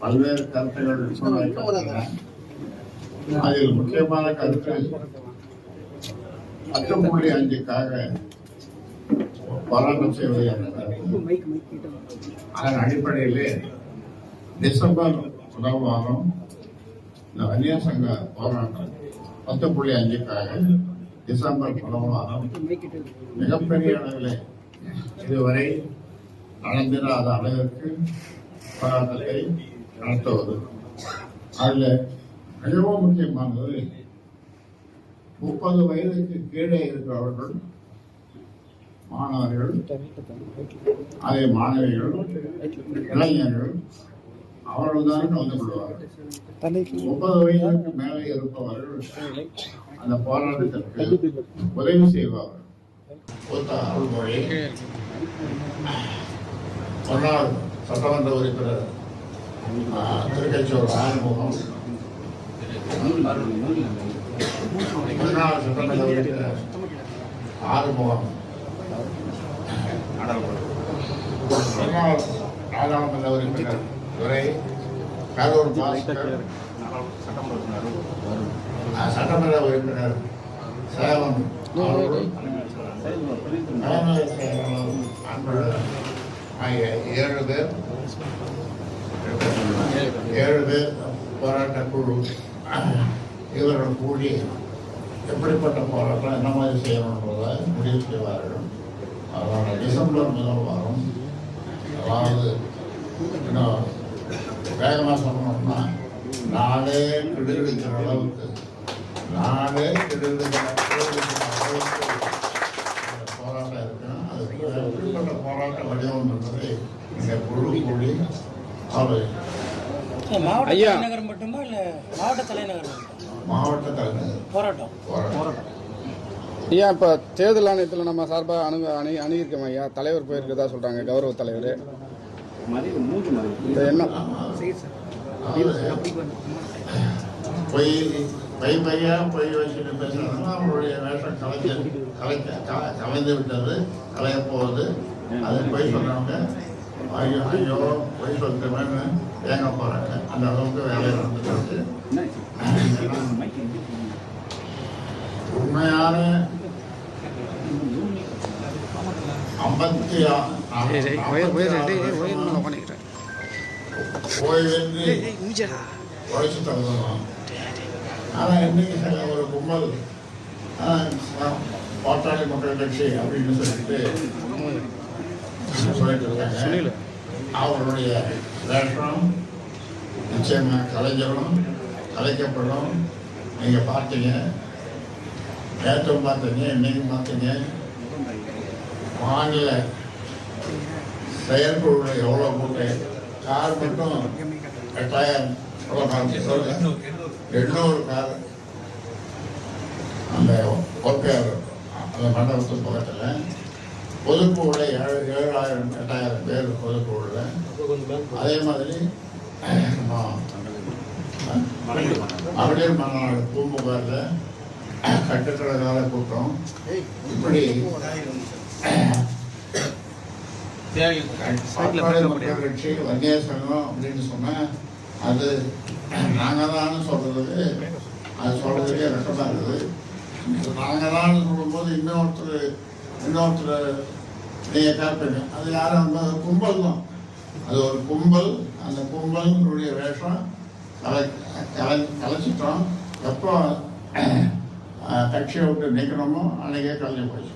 பல்வேறு கருத்துகள் அதில் முக்கியமான கருத்து பத்து புள்ளி அஞ்சுக்காக போராட்டம் செய்வது. அதன் அடிப்படையிலே டிசம்பர் முதல் வாரம் இந்த வன்னியர் சங்க போராட்டம் பத்து புள்ளி அஞ்சுக்காக டிசம்பர் முதல் வாரம் மிகப்பெரிய அளவில் இதுவரை நடந்திராத அளவிற்கு போராட்டத்தை நடத்துவது அதில் மிகவும் முக்கியமானது முப்பது வயதுக்கு கீழே இருக்கிறவர்கள் மாணவர்கள் அதே மாணவிகள் இளைஞர்கள் அவர்கள் தான் கலந்து கொள்வார்கள். முப்பது வயதுக்கு மேலே இருப்பவர்கள் அந்த போராட்டத்திற்கு உதவி செய்வார்கள். ஒத்த சட்டமன்ற உறுப்பினர் திருக்கச்சூர் ஆறுமுகம் முன்னாள் சட்டமன்ற உறுப்பினர் ஆறுமுகம் நாடாளுமன்ற உறுப்பினர் துரை கரூர் பாஸ்கர் சட்டமன்ற உறுப்பினர் சேவம் அவர்கள் ஆகிய ஏழு பேர். ஏழு பேர் போராட்ட குழு இவர்கள் கூடி எப்படிப்பட்ட போராட்டம் என்ன மாதிரி செய்யணுன்றதை முடிவு செய்வார்கள் அதனால் டிசம்பர் முதல் வாரம். அதாவது இன்னும் வேகமாக சொல்லணும்னா நாளே கிடுகிடுக்கிற அளவுக்கு நாளே கிடுகிடுக்கிற அளவுக்கு போராட்டம் இருக்குன்னா அதுக்கு எப்படிப்பட்ட போராட்ட வடிவம் என்பதை இந்த குழு கூடி ஆலோசிக்கும். ஐயா. தலைநகர் மட்டுமா இல்ல மாவட்ட தலைநகர் மட்டுமா? மாவட்ட போராட்டம். போராட்டம். ஐயா இப்போ தேர்தல் ஆணையத்தில் நம்ம சார்பாக அணு அணி அணுகியிருக்கோம் ஐயா. தலைவர் போயிருக்கதா சொல்கிறாங்க கௌரவ தலைவர். இந்த என்ன? பொய் பொய் பையா பொய் வச்சுட்டு வேஷம் கலைக்க க- கலைந்து விட்டது கலைய போகுது. அது பொய் சொல்றவங்க ஐயோ ஐயோ பொய் சொல்லிட்டோம்னு ஏங்க போறாங்க அந்த அளவுக்கு வேலை நடந்துட்டு உண்மையான ஐம்பத்தி ஆ- ஓய்வின்றி ஆனால் இன்னைக்கு சில ஒரு கும்பல் ஆ, பாட்டாளி மக்கள் கட்சி அப்படின்னு சொல்லிட்டு சொல்லிட்டு இருக்காங்க அவருடைய வேஷம் நிச்சயமாக கலைஞரும் கலைக்கப்படும். நீங்கள் பார்த்தீங்க. நேற்றும் பார்த்தீங்க இன்னைக்கும் பார்த்தீங்க. மாநில செயற்குழு எவ்வளோ கூட்டு கார் மட்டும் எட்டாயிரம் எவ்வளோ எண்ணூறு கார். அந்த ஒப்பையார் அந்த மண்டபத்து பக்கத்தில் பொதுக்குழுல ஏழு ஏழாயிரம் எட்டாயிரம் பேர் பொதுக்குழுல அதே மாதிரி மகளிர் மாநாடு பூம்புகாரில் கட்டுக்கடகால கூட்டம். இப்படி கட்சி வன்னியர் சங்கம் அப்படின்னு சொன்னால் அது நாங்கள் தான் சொல்கிறது அது சொல்றதுக்கே ரெட்டமாக இருக்குது. நாங்கள் தான் சொல்லும்போது இன்னொருத்தர் இன்னொருத்தர் நீங்கள் கேட்பீங்க அது யாரும் கும்பல் தான். அது ஒரு கும்பல். அந்த கும்பலினுடைய வேஷம் கலை கலை கலைச்சிட்டோம் எப்போ கட்சியை விட்டு நிற்கணுமோ அன்னைக்கே கலைஞ்சி போச்சு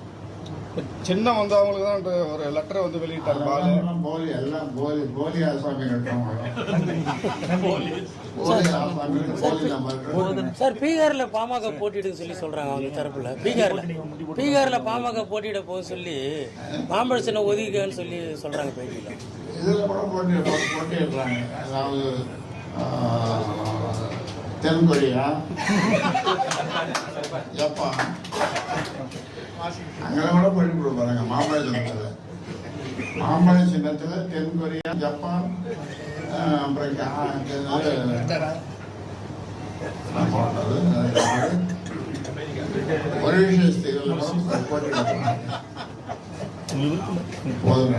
சின்னம் வந்து அவங்களுக்கு தான் ஒரு லெட்டரை வந்து வெளியிட்டார் பாலு. போலி எல்லாம் போலி போலி ஆசாமி கட்டவங்க போலி ஆசாமி போலி நம்பர் சார் பீகார்ல பாமக போட்டியிடுன்னு சொல்லி சொல்றாங்க அவங்க தரப்புல. பீகார்ல. பீகார்ல பாமக போட்டியிட போக சொல்லி மாம்பழ சின்ன ஒதுக்கன்னு சொல்லி சொல்றாங்க பேட்டியில. இதில் கூட போட்டி போட்டிடுறாங்க அதாவது ஆஹ், தென் கொரியா ஜப்பான். அங்கே கூட போட்டி கொடுப்பாங்க மாம்பழ சின்னத்தில். மாம்பழ சின்னத்தில் தென் கொரியா ஜப்பான் அப்புறம் ஒரு விஷயத்தில் போதும்.